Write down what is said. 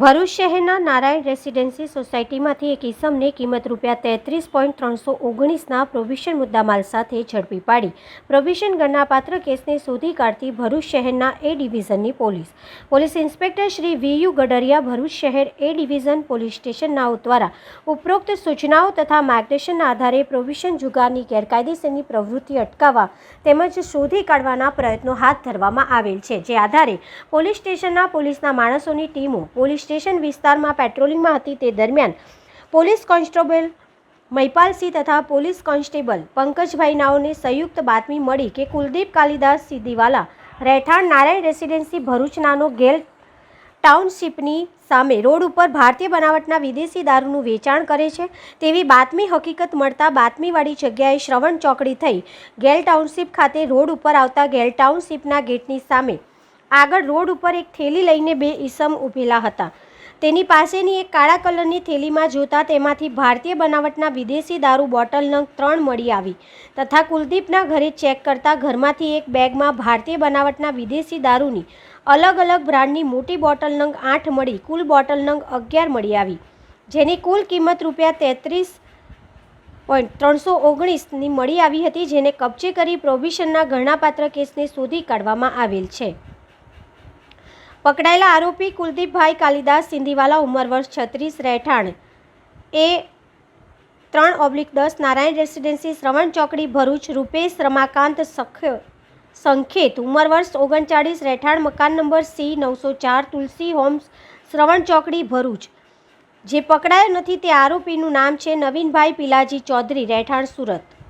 ભરૂચ શહેરના નારાયણ રેસિડેન્સી સોસાયટીમાંથી એક ઇસમને કિંમત રૂપિયા તેત્રીસ પોઈન્ટ ત્રણસો ઓગણીસના પ્રોવિશન મુદ્દામાલ સાથે ઝડપી પાડી. પ્રોવિશન ગણનાપાત્ર કેસને શોધી કાઢતી ભરૂચ શહેરના A ડિવિઝનની police. Police inspector Shri V U Gadariya Bharuch શહેર એ ડિવિઝન પોલીસ સ્ટેશનનાઓ દ્વારા ઉપરોક્ત સૂચનાઓ તથા માર્ગદર્શનના આધારે પ્રોવિશન જુગારની ગેરકાયદેસરની પ્રવૃત્તિ અટકાવવા તેમજ શોધી કાઢવાના પ્રયત્નો હાથ ધરવામાં આવેલ છે. જે આધારે પોલીસ સ્ટેશનના પોલીસના માણસોની ટીમો પોલીસ સ્ટેશન વિસ્તારમાં પેટ્રોલિંગમાં હતી તે દરમિયાન પોલીસ કોન્સ્ટેબલ મહિપાલસિંહ તથા પોલીસ કોન્સ્ટેબલ પંકજભાઈ નાઓને સંયુક્ત બાતમી મળી કે કુલદીપ કાલિદાસ સિદ્ધિવાલા રહેઠાણ નારાયણ રેસિડેન્સી ભરૂચનાનો ગેલ ટાઉનશીપની સામે રોડ ઉપર ભારતીય બનાવટના વિદેશી દારૂનું વેચાણ કરે છે. તેવી બાતમી હકીકત મળતા બાતમીવાળી જગ્યાએ શ્રવણ ચોકડી થઈ ગેલ ટાઉનશીપ ખાતે રોડ ઉપર આવતા ગેલ ટાઉનશીપના ગેટની સામે આગળ રોડ ઉપર એક થેલી લઈને બે ઈસમ ઊભેલા હતા. તેની પાસેની એક કાળા કલરની થેલીમાં જોતા તેમાંથી ભારતીય બનાવટના વિદેશી દારૂ બોટલ નંગ ત્રણ મળી આવી તથા કુલદીપના ઘરે ચેક કરતા ઘરમાંથી એક બેગમાં ભારતીય બનાવટના વિદેશી દારૂની અલગ અલગ બ્રાન્ડની મોટી બોટલ નંગ આઠ મળી, કુલ બોટલ નંગ અગિયાર મળી આવી, જેની કુલ કિંમત રૂપિયા તેત્રીસ પોઈન્ટ ત્રણસો ઓગણીસની મળી આવી હતી, જેને કબજે કરી પ્રોવિશનના ગણનાપાત્ર કેસને શોધી કાઢવામાં આવેલ છે. પકડાયેલા આરોપી કુલદીપભાઈ કાલિદાસ સિંધીવાલા, ઉંમર વર્ષ છત્રીસ, રહેઠાણ. એ ત્રણ ઓબ્લિક દસ, નારાયણ રેસિડેન્સી, શ્રવણ ચોકડી, ભરૂચ, રૂપેશ રમાકાંત સખ, સંખેત, ઉંમર વર્ષ ઓગણચાળીસ, રહેઠાણ મકાન નંબર સી, નવસો ચાર, તુલસી હોમ્સ, શ્રવણ ચોકડી, ભરૂચ. જે પકડાયો નથી તે આરોપીનું નામ છે નવીનભાઈ પિલાજી ચૌધરી, રહેઠાણ સુરત.